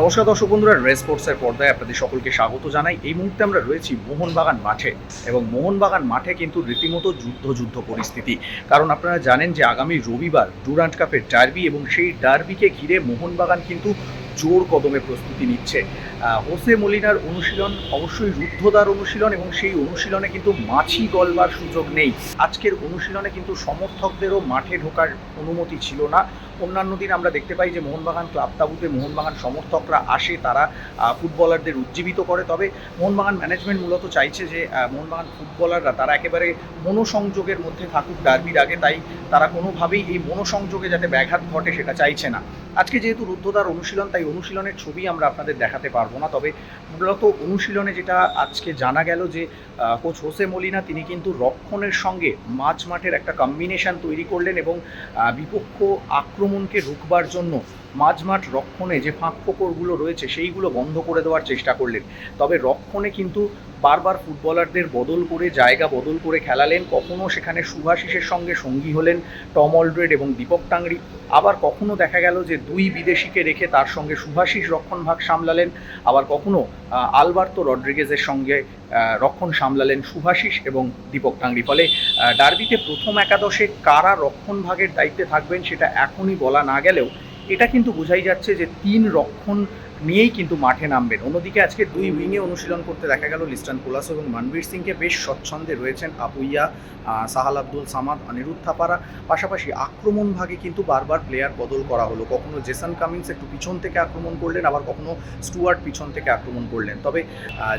নমস্কার দর্শক বন্ধুরা রেস স্পোর্টসের পর্দায় আপনাদের সকলকে স্বাগত জানাই। এই মুহূর্তে আমরা রয়েছি মোহনবাগান মাঠে এবং মোহনবাগান মাঠে কিন্তু রীতিমতো যুদ্ধ যুদ্ধ পরিস্থিতি। কারণ আপনারা জানেন যে আগামী রবিবার ডুরান্ট কাপের ডার্বি এবং সেই ডার্বিকে ঘিরে মোহনবাগান কিন্তু জোর কদমে প্রস্তুতি নিচ্ছে। হোসে মলিনার অনুশীলন অবশ্যই রুদ্ধদ্বার অনুশীলন এবং সেই অনুশীলনে কিন্তু মাছি গলবার সুযোগ নেই। আজকের অনুশীলনে কিন্তু সমর্থকদেরও মাঠে ঢোকার অনুমতি ছিল না। অন্যান্য দিন আমরা দেখতে পাই যে মোহনবাগান ক্লাব তাবুতে মোহনবাগান সমর্থকরা আসে, তারা ফুটবলারদের উজ্জীবিত করে। তবে মোহনবাগান ম্যানেজমেন্ট মূলত চাইছে যে মোহনবাগান ফুটবলাররা তারা একেবারে মনোসংযোগের মধ্যে থাকুক ডার্বির আগে, তাই তারা কোনোভাবেই এই মনোসংযোগে যাতে ব্যাঘাত ঘটে সেটা চাইছে না। আজকে যেহেতু রুদ্ধদ্বার অনুশীলন, তাই অনুশীলনের ছবি আমরা আপনাদের দেখাতে পারব না। তবে মূলত অনুশীলনে যেটা আজকে জানা গেল যে কোচ হোসে মলিনা তিনি কিন্তু রক্ষণের সঙ্গে মাঝ মাঠের একটা কম্বিনেশন তৈরি করলেন এবং বিপক্ষ আক্রমণকে রুখবার জন্য মাঝমাঠ রক্ষণে যে ফাঁক ফোকরগুলো রয়েছে সেইগুলো বন্ধ করে দেওয়ার চেষ্টা করলেন। তবে রক্ষণে কিন্তু বারবার ফুটবলারদের বদল করে, জায়গা বদল করে খেলালেন। কখনো সেখানে সুভাশিসের সঙ্গে সঙ্গী হলেন টম অলড্রেড এবং দীপক টাংরি। আবার কখনো দেখা গেল যে দুই বিদেশিকে রেখে তার সঙ্গে সুভাশিস রক্ষণ ভাগ সামলালেন। আবার কখনো আলবার্তো রড্রিগেজের সঙ্গে রক্ষণ সামলালেন সুভাশিস এবং দীপক টাংরি। ফলে ডার্বিতে প্রথম একাদশে কারা রক্ষণ ভাগের দায়িত্বে থাকবেন সেটা এখনই বলা না গেলেও, এটা কিন্তু বোঝাই যাচ্ছে যে তিন রক্ষণ নিয়েই কিন্তু মাঠে নামবেন। অন্যদিকে আজকে দুই উইংয়ে অনুশীলন করতে দেখা গেল লিস্টান কোলাস এবং মনবীর সিংকে বেশ স্বচ্ছন্দে রয়েছেন আপুইয়া সাহাল আব্দুল সামাদ, অনিরুদ্ধ থাপারা। পাশাপাশি আক্রমণ ভাগে কিন্তু বারবার প্লেয়ার বদল করা হলো। কখনো জেসন কামিন্স একটু পিছন থেকে আক্রমণ করলেন, আবার কখনো স্টুয়ার্ট পিছন থেকে আক্রমণ করলেন। তবে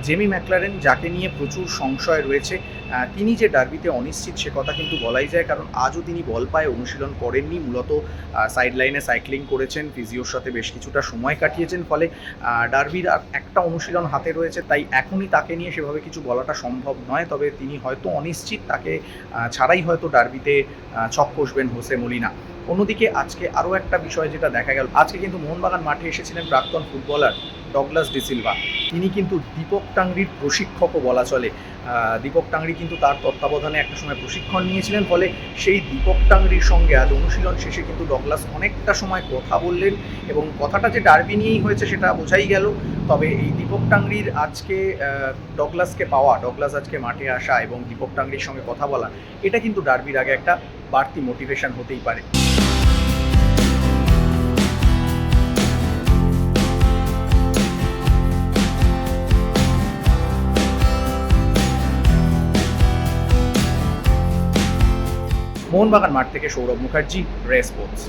জেমি ম্যাকলারেন যাকে নিয়ে প্রচুর সংশয় রয়েছে তিনি যে ডার্বিতে অনিশ্চিত সে কথা কিন্তু বলাই যায়, কারণ আজও তিনি বল পায়ে অনুশীলন করেননি। মূলত সাইড লাইনে সাইক্লিং করেছেন ফিজিওর সাথে বেশ কিছুটা সময় কাটিয়েছেন, ফলে আহ, ডার্বির আর একটা অনুশীলন হাতে রয়েছে তাই এখনই তাকে নিয়ে সেভাবে কিছু বলাটা সম্ভব নয়। তবে তিনি হয়তো অনিশ্চিত তাকে ছাড়াই হয়তো ডার্বিতে ছক কষবেন হোসে মলিনা। অন্যদিকে আজকে আরও একটা বিষয় যেটা দেখা গেল। আজকে কিন্তু মোহনবাগান মাঠে এসেছিলেন প্রাক্তন ফুটবলার ডগলাস ডিসিলভা তিনি কিন্তু দীপক টাংরির প্রশিক্ষকও বলা চলে। দীপক টাংরি কিন্তু তার তত্ত্বাবধানে একটা সময় প্রশিক্ষণ নিয়েছিলেন, ফলে সেই দীপক টাংরির সঙ্গে আজ অনুশীলন শেষে কিন্তু ডগলাস অনেকটা সময় কথা বললেন এবং কথাটা যে ডার্বি নিয়েই হয়েছে সেটা বোঝাই গেল। তবে এই দীপক টাংরির আজকে ডগলাসকে পাওয়া, ডগলাস আজকে মাঠে আসা এবং দীপক টাংরির সঙ্গে কথা বলা, এটা কিন্তু ডার্বির আগে একটা বাড়তি মোটিভেশন হতেই পারে। মোহনবাগান মাঠ থেকে সৌরভ মুখার্জি রেস স্পোর্টস।